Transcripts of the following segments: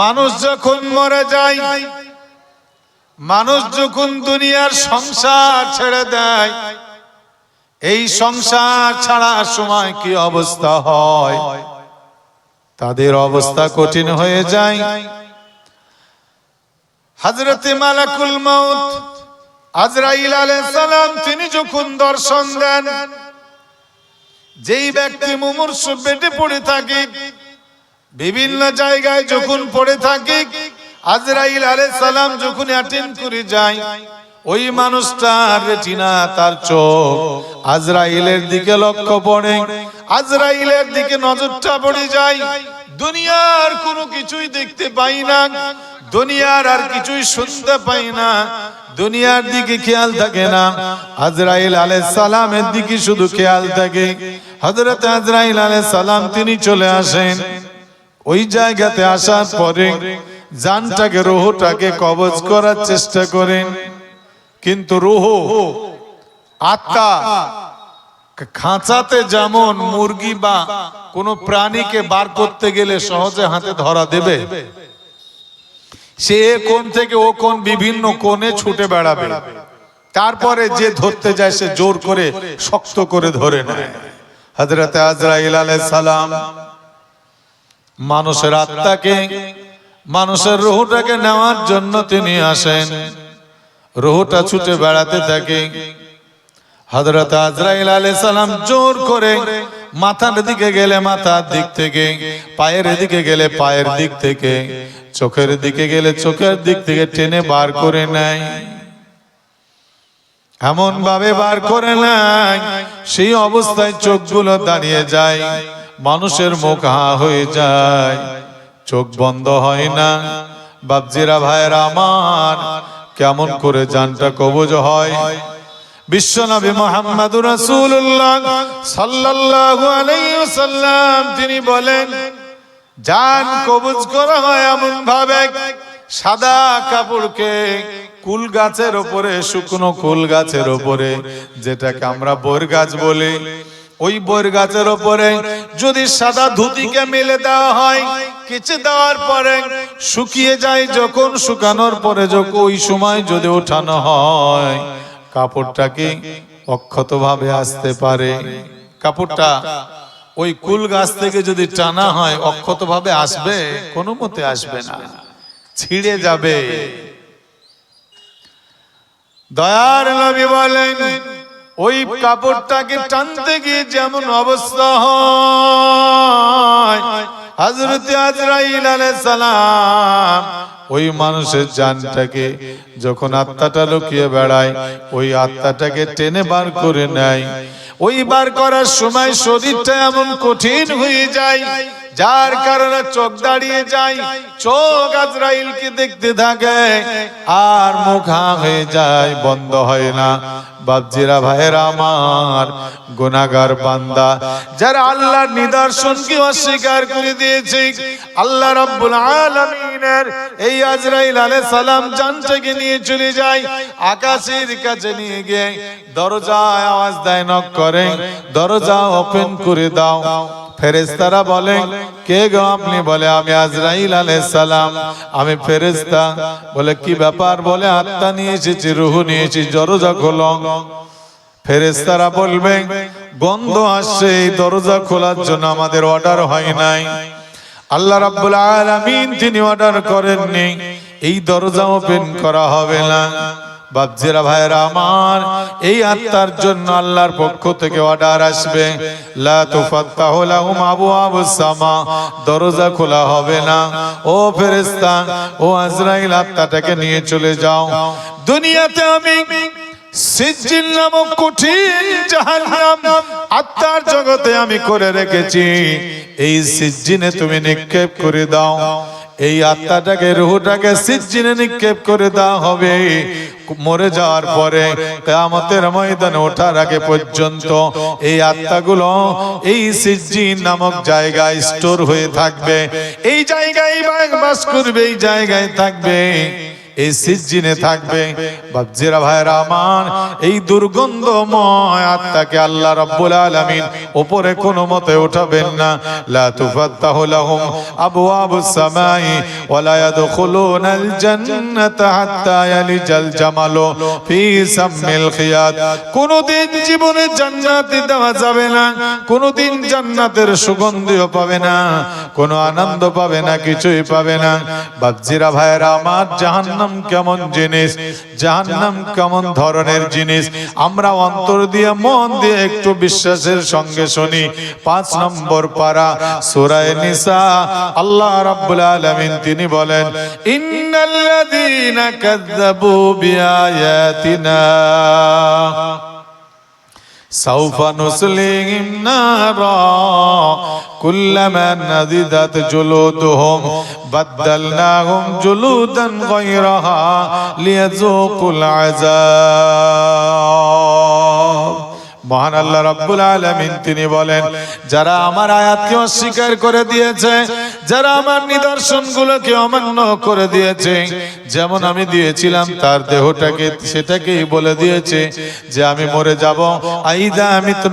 মানুষ যখন মরে যায়, মানুষ যখন দুনিয়ার সংসার ছেড়ে দেয়, এই সংসার ছাড়ার সময় কি অবস্থা হয়? তাদের অবস্থা কঠিন হয়ে যায়। হজরতে মালাকুল মউত আজরাইল সালাম, তিনি যখন দর্শন দেন, যেই ব্যক্তি মুমূর্ষু বেটে পড়ে থাকে বিভিন্ন জায়গায় যখন পড়ে থাকে, আজরাইল আলাইহিস সালাম যখন অ্যাটেন্ড করে যায়, ওই মানুষটার রেটিনা তার চোখ। আজরাইলের দিকে লক্ষ্য পড়ে, আজরাইলের দিকে নজরটা পড়ে যায়। দুনিয়ার কোনো কিছুই দেখতে পাই না, দুনিয়ার আর কিছুই শুনতে পাই না, দুনিয়ার দিকে খেয়াল থাকে না। আজরাইল আলাইহিস সালামের দিকে শুধু খেয়াল থাকে। হযরত আজরাইল আলাইহিস সালাম তিনি চলে আসেন। ওই জায়গাতে আসার পরে জানটাকে, রোহটাকে কবজ করার চেষ্টা করেন। কিন্তু রোহ, আত্মা, খাঁচাতে যেমন মুরগি বা কোন প্রাণীকে বার করতে গেলে সহজে হাতে ধরা দেবে, সে কোণ থেকে ও কোণ বিভিন্ন কোণে ছুটে বেড়াবে। তারপরে যে ধরতে যায় সে জোর করে, শক্ত করে ধরে নেয়। হজরত আলাইহিস সালাম মানুষের আত্মাকে মানুষের রুহটাকে নেওয়ার জন্য তিনি আসেন। রুহটা ছুটে বেড়াতে থাকে। হযরত আজরাইল আলাইহিস সালাম জোর করে মাথার দিকে গেলে মাথার দিক থেকে পায়ের দিকে গেলে পায়ের দিক থেকে চোখের দিকে গেলে চোখের দিক থেকে টেনে বার করে নেয়। এমন ভাবে বার করে নেয় সেই অবস্থায় চোখগুলো দাঁড়িয়ে যায়। মানুষের মুখ হা হয়ে যায়। চোখ বন্ধ হয় না। বাবজিরা ভাইয়ের আমার, কেমন করে জানটা কবজ হয়। বিশ্বনবী মোহাম্মদ রাসূলুল্লাহ সাল্লাল্লাহু আলাইহি ওয়াসাল্লাম, তিনি বলেন, জান কবজ করা হয় এমন ভাবে সাদা কাপড়কে কুল গাছের ওপরে, শুকনো কুল গাছের ওপরে, যেটাকে আমরা বোর গাছ বলি। ওই বর গাছের ওপরে যদি সাদা ধুতিকে মেলে দেওয়া হয়, কেচে দেওয়ার পরে শুকিয়ে যায় যখন শুকানোর পরে যখন ওই সময় যদি ওঠানো হয়, কাপড়টাকে অক্ষত ভাবে আসতে পারে। কাপড়টা ওই কুল গাছ থেকে যদি টানা হয় অক্ষত ভাবে আসবে? কোনো মতে আসবে না। ছিঁড়ে যাবে। দয়ার নবী বলেন ওই কাপড়টাকে টানতে গিয়ে যেমন অবস্থা হয়। হযরত আজরাইল আলাইহিস সালাম ওই মানুষের জানটাকে যখন আত্মাটা লুকিয়ে বেড়ায়, ওই আত্মাটাকে টেনে বার করে নেয়। ওই বার করার সময় শরীরটা এমন কঠিন হয়ে যায়। যার কারণে চোখ দাঁড়িয়ে যায়, চোখ আজরাইল আজরাইলকে দেখতে থাকে, আর মুখ হয়ে যায়, বন্ধ হয় না। বাবজিরা ভাইয়ের আমার গুনাগার বান্দা, যারা আল্লাহর নিদর্শনকে অস্বীকার করে দিয়েছে, আল্লাহ রাব্বুল আলামিনের এই আজরাইল আলাইহিস সালাম জানটাকে নিয়ে চলে যায়, আকাশের কাছে নিয়ে গিয়ে দরজায় আওয়াজ দেয়, নক করে, দরজা ওপেন করে দাও। ফেরেস্তারা বলেন, কে গো আপনি? বলে, আমি আজরাইল সালাম আমি ফেরেস্তা বলে, কি ব্যাপার? বলে, আত্মা নিয়ে এসেছি, রুহু নিয়ে এসেছি, দরজা খোলো। ফেরেস্তারা বলবে, গন্ধ আসছে, এই দরজা খোলার জন্য আমাদের অর্ডার হয় নাই। আল্লাহ রাব্বুল আলামিন, তিনি অর্ডার করেননি, এই দরজা ওপেন করা হবে না। বাবজিরা ভাইরা আমার, এই আত্মার জন্য আল্লাহর পক্ষ থেকে অর্ডার আসবে। লা তুফাত্তাহু দরজা খোলা হবে না। ও ফেরেশতা, ও আজরাইল, আত্মাটাকে নিয়ে চলে যাও। দুনিয়াতে আমি সিজ্জিল নামক কঠিন জাহান্নাম আত্মার জগতে আমি করে রেখেছি। এই সিজ্জিনে তুমি নিক্ষেপ করে দাও। এই আত্মাটাকে, রুহটাকে সিজ্জিনে নিক্ষেপ করে দেওয়া হবে। মরে যাওয়ার পরে কেয়ামতের ময়দানে ওঠার আগে পর্যন্ত এই আত্মাগুলো এই সিজ্জিন নামক জায়গায় স্টোর হয়ে থাকবে। এই জায়গায় বাস করবে, এই জায়গায় থাকবে। এই সিজিনে থাকবে। বাবজিরা ভাইরা আমার এই দুর্গন্ধময় আত্মাকে আল্লাহ রাব্বুল আলামিন উপরে কোনো মতে উঠাবেন না। লা তুফাত্তাহু লাহুম আবওয়াবুস সামাই ওয়ালা ইয়াদখুলুনাল জান্নাতা হাত্তা ইয়ালিজাল জামালু ফি সাম্মিল খিয়াত কোনদিন জীবনে জান্নাতে দেওয়া যাবে না, কোনদিন জান্নাতের সুগন্ধিও পাবে না, কোনো আনন্দ পাবে না, কিছুই পাবে না। বাবজিরা ভাইয়েরা আমার জাহান্নাম কেমন জিনিস? জাহান্নাম কেমন ধরনের জিনিস? আমরা অন্তর দিয়ে, মন দিয়ে একটু বিশ্বাসের সঙ্গে শুনি। পাঁচ নম্বর পারা, সুরায় নিসা, আল্লাহ রাব্বুল আলামিন তিনি বলেন, ইন্নাল্লাযীনা কাযযাবু বিআয়াতিনা। سوف نسليهم نارا كلما نضجت جلودهم بدلناهم جلودا غيرها ليذوقوا العذاب মহান আল্লাহ রব্বুল আলামিন তিনি বলেন, যারা আমার আয়াতকে অস্বীকার করে দিয়েছে, যারা আমার নিদর্শনগুলোকে অমান্য করে দিয়েছে, যেমন আমি দিয়েছিলাম, তার দেহটাকে সেটাকেই বলে দিয়েছে যে আমি মরে যাব। আইদা আমি তো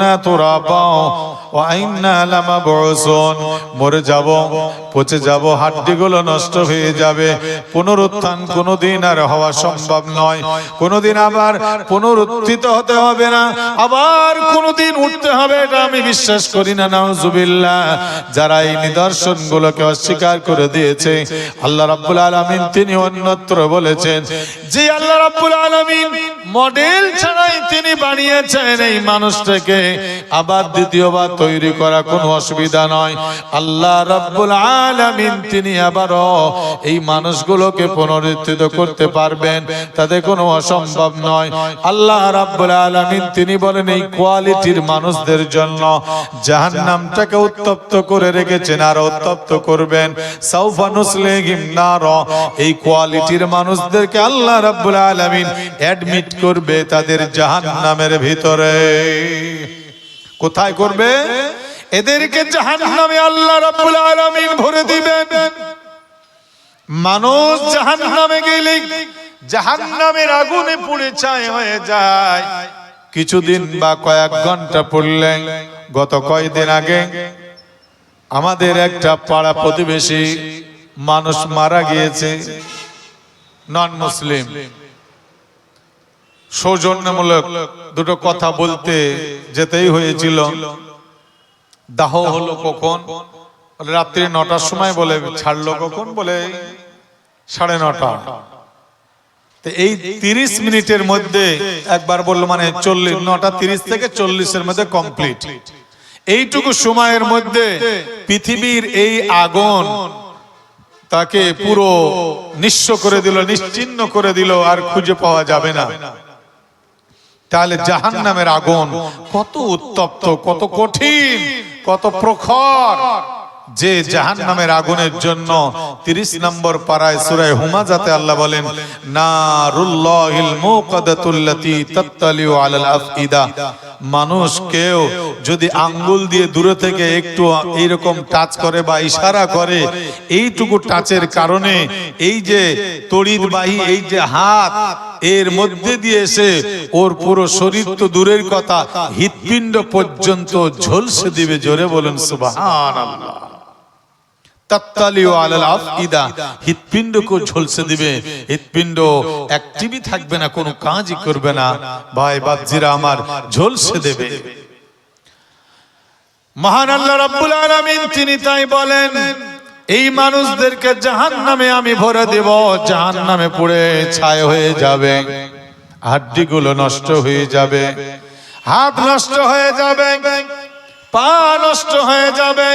না তুরাবা। তোরা লামাবউসুন মরে যাব, পচে যাব, হাড্ডিগুলো নষ্ট হয়ে যাবে। পুনরুত্থান কোনোদিন আর হওয়া সম্ভব নয়। কোনোদিন আবার পুনরুত্থিত হতে হবে না। আবার কোনোদিন উঠতে হবে, এটা আমি বিশ্বাস করি না, নাউজুবিল্লাহ। যারা এই নিদর্শন গুলোকে অস্বীকার করে দিয়েছে, আল্লাহ রাব্বুল আলামিন তিনি অন্যত্র বলেছেন যে আল্লাহ রাব্বুল আলামিন মডেল ছাড়াই তিনি বানিয়েছেন এই মানুষটাকে। আবার দ্বিতীয়বার তৈরি করা কোনো অসুবিধা নয়। আল্লাহ রাব্বুল আলামিন তিনি আবারও এই মানুষগুলোকে পুনরুত্থিত করতে পারবেন, তাতে কোনো অসম্ভব নয়। আল্লাহ রাব্বুল আলামিন তিনি বলেন এই কোয়ালিটির মানুষদের জন্য জাহান্নামটাকে উত্তপ্ত করে রেখেছেন আর উত্তপ্ত করবেন। সাউফা নুসলিহিম নার, এই কোয়ালিটির মানুষদেরকে আল্লাহ রাব্বুল আলামিন অ্যাডমিট করবে তাদের জাহান্নামের ভিতরে। কোথায় করবে? এদেরকে জাহান্নামে আল্লাহ রাব্বুল ভরে দিবেন। মানুষ জাহান্নামে গেলে জাহান্নামের আগুনে পুড়ে ছাই হয়ে যায়। কিছুদিন বা কয়েক ঘণ্টা পড়লে, গত কয়েকদিন আগে আমাদের একটা পাড়া প্রতিবেশী মানুষ মারা গিয়েছে নন মুসলিম সৌজন্যমূলক দুটো কথা বলতে যেতেই হয়েছিল। দাহ হলো কখন? রাত্রি নটার সময় বলে, ছাড়লো কখন? বলে সাড়ে নটা। এই তিরিশ মিনিটের মধ্যে একবার বলল মানে চল্লিশ, নটা তিরিশ থেকে চল্লিশের মধ্যে কমপ্লিট। এইটুকু সময়ের মধ্যে পৃথিবীর এই আগুন তাকে পুরো নিঃস্ব করে দিল, নিশ্চিন্ন করে দিল, আর খুঁজে পাওয়া যাবে না। তাহলে জাহান নামের আগুন কত উত্তপ্ত কত কঠিন কত প্রখর। যে জাহান নামের আগুনের জন্য তিরিশ নম্বর পাড়ায় সুরায় হুমাজাতে আল্লাহ বলেন নারুল্লাহিল মুকাদাতুল্লাতি তাত্তালিউ আলাল আফইদা মানুষ কেউ যদি আঙ্গুল দিয়ে দূরে থেকে একটু এইরকম টাচ করে বা ইশারা করে এইটুকু টাচের কারণে এই যে তড়িৎবাহী এই যে হাত এর মধ্যে দিয়ে এসে ওর পুরো শরীর তো দূরের কথা, হৃৎপিণ্ড পর্যন্ত ঝলসে দিবে জোরে বলেন থাকবে না, কোনো কাজই করবে না। ভাই বাপজিরা আমার, ঝলসে দেবে। মহান আল্লাহ রাব্বুল তিনি তাই বলেন এই মানুষদেরকে জাহান নামে আমি ভরে দেব জাহান নামে পুড়ে ছায় হয়ে যাবে, হাড্ডিগুলো নষ্ট হয়ে যাবে, হাত নষ্ট হয়ে যাবে, পা নষ্ট হয়ে যাবে,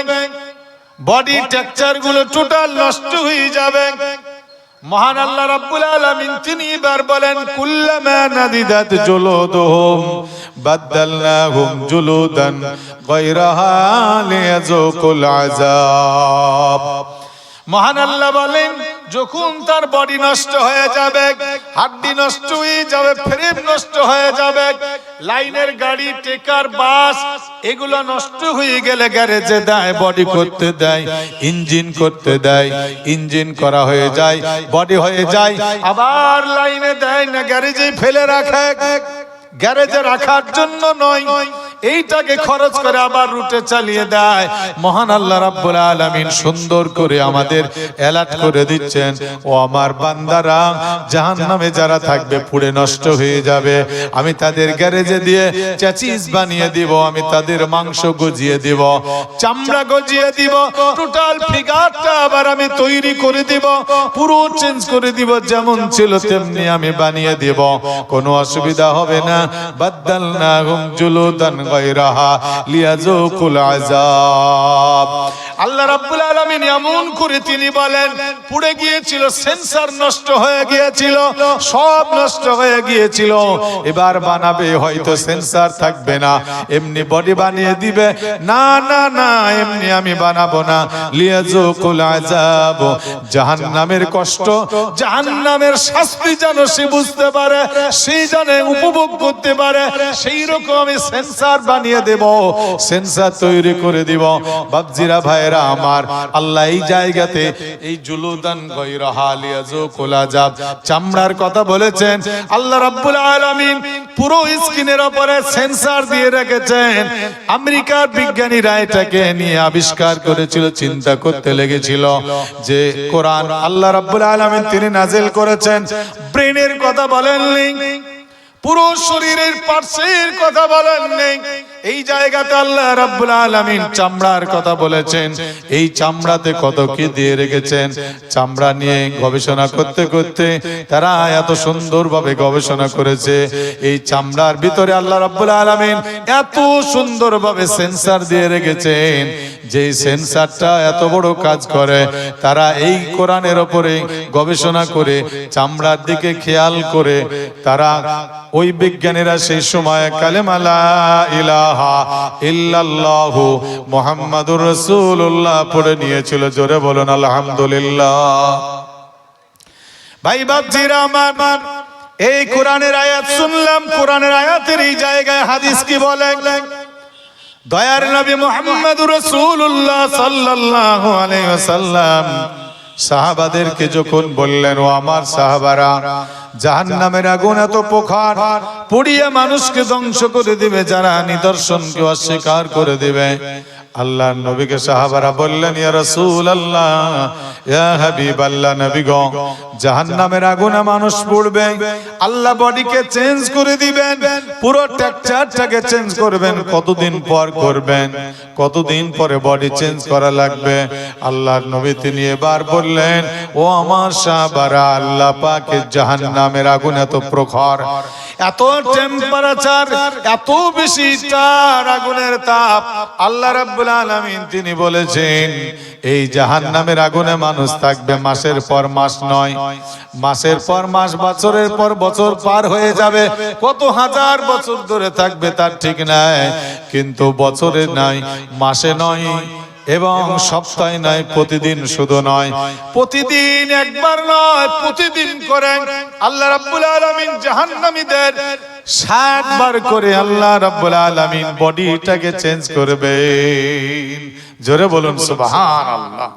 বডি টেকচারগুলো টোটাল নষ্ট হয়ে যাবে। মহান আল্লাহ রাব্বুল আলামিন তিনি এবার বলেন, কুল্লামা নাদিদাত জুলুদুহুম, বাদদালনাহুম জুলুদান গায়রাহা লিয়াযুকুল আযাব। মহান আল্লাহ বলেন যখন তার বডি নষ্ট হয়ে যাবে, হাড্ডি নষ্ট হয়ে যাবে ফ্রেম নষ্ট হয়ে যাবে, লাইনের গাড়ি, টেকার, বাস, এগুলো নষ্ট হয়ে গেলে গ্যারেজে দেয় বডি করতে দেয়, ইঞ্জিন করতে দেয়, ইঞ্জিন করা হয়ে যায় বডি হয়ে যায়, আবার লাইনে দেয় না গ্যারেজে ফেলে রাখে। গ্যারেজে রাখার জন্য নয় এইটাকে খরচ করে আবার রুটে চালিয়ে দেয়। মহান আল্লাহ রাব্বুল আলামিন সুন্দর করে আমাদের অ্যালার্ট করে দিচ্ছেন, ও আমার বান্দারা, জাহান্নামে যারা থাকবে পুড়ে নষ্ট হয়ে যাবে। আমি তাদের গ্যারেজে দিয়ে চ্যাচিস বানিয়ে দিব, আমি তাদের মাংস গজিয়ে দিব, চামড়া গজিয়ে দিব টোটাল ফিগারটা আবার আমি তৈরি করে দিব, পুরো চেঞ্জ করে দিব, যেমন ছিল তেমনি আমি বানিয়ে দিব। কোনো অসুবিধা হবে না। বাদদালনাহুম জুলুদান গায়রাহা লিয়াজুকুল আযাব। আল্লাহ রাব্বুল আলামিন এমন করে তিনি বলেন, পুড়ে গিয়েছিল নষ্ট হয়ে গিয়েছিল, সব নষ্ট হয়ে গিয়েছিল। এবার বানাবে, হয়তো থাকবে না, এমনি বডি বানিয়ে দিবে। না না না, এমনি আমি বানাবো না। জাহান্নামের কষ্ট, জাহান্নামের শাস্তি যেন সে বুঝতে পারে সেই জানে উপভোগ করতে পারে সেই রকম আমি সেন্সার বানিয়ে দেব, সেন্সার তৈরি করে দিব। বাবজিরা ভাইরা আমার, আল্লাহ এই জায়গাতে এই জুলুদান গৈরহা লিয়াজুকুল আযাব চামড়ার কথা বলেছেন, আল্লাহ রাব্বুল আলামিন পুরো স্কিনের উপরে সেন্সর দিয়ে রেখেছেন। আমেরিকার বিজ্ঞানীরা এটাকে নিয়ে আবিষ্কার করেছিল, চিন্তা করতে লেগেছিল যে কোরআন আল্লাহ রাব্বুল আলামিন তিনি নাজিল করেছেন। ব্রেনের কথা বলেননি। পুরো শরীরের পার্শ্বের কথা বলার নেই। এই জায়গাতে আল্লাহ রাব্বুল আলামিন চামড়ার কথা বলেছেন। এই চামড়াতে কত কি দিয়ে রেখেছেন? চামড়া নিয়ে গবেষণা করতে করতে তারা এত সুন্দরভাবে গবেষণা করেছে। এই চামড়ার ভিতরে আল্লাহ রাব্বুল আলামিন এত সুন্দরভাবে সেন্সর দিয়ে রেখেছেন। যে সেন্সরটা এত বড় কাজ করে, তারা এই কোরআনের ওপরে গবেষণা করে, চামড়ার দিকে খেয়াল করে, তারা ওই বিজ্ঞানীরা সেই সময় কালেমালা ইলাহা ইল্লাল্লাহু মুহাম্মাদুর রাসূলুল্লাহ পড়ে নিয়েছিল, জোরে বলুন, আলহামদুলিল্লাহ। ভাই বাপজিরা, আমার এই কোরআনের আয়াত শুনলাম, কোরআনের আয়াতের এই জায়গায় হাদিস কি বলে? দয়ার নবী মুহাম্মদুর রাসূলুল্লাহ সাল্লাল্লাহু আলাইহি ওয়াসাল্লাম সাহাবাদেরকে যখন বললেন, ও আমার সাহাবারা জাহান নামের আগুন এত পোখার, পুড়িয়ে মানুষকে ধ্বংস করে দিবে, যারা নিদর্শনকে অস্বীকার করে দিবে। আল্লাহর নবীকে সাহাবারা বললেন, ইয়া রাসূলুল্লাহ, ইয়া হাবিবাল্লাহ নবী গো জাহান্নামের আগুনে মানুষ পড়বে, আল্লাহ বডিকে চেঞ্জ করে দিবেন, পুরো টেক্সচারটাকে চেঞ্জ করবেন, কতদিন পর করবেন, কতদিন পরে বডি চেঞ্জ করা লাগবে? আল্লাহর নবী তিনি এবার বললেন, ও আমার সাহাবারা, আল্লাহ পাকের জাহান্নামের আগুন এত প্রখর এত টেম্পারেচার এত বেশি তার আগুনের তাপ। আল্লাহ রাব্বুল আলামিন তিনি বলেছেন, এই জাহান্নামের আগুনে মানুষ থাকবে মাসের পর মাস নয়। মাসের পর মাস, বছরের পর বছর পার হয়ে যাবে। কত হাজার বছর ধরে থাকবে তার ঠিক নাই। কিন্তু বছরে নয় মাসে নয় এবং সপ্তাহে নয় প্রতিদিন শুধু নয়। প্রতিদিন একবার নয় প্রতিদিন করেন। আল্লাহ রাব্বুল আলামিন জাহান্নামীদের ষাট বার করে আল্লাহ রাব্বুল আলামিন বডিটাকে চেঞ্জ করবে জোরে বলুন সুবহানাল্লাহ।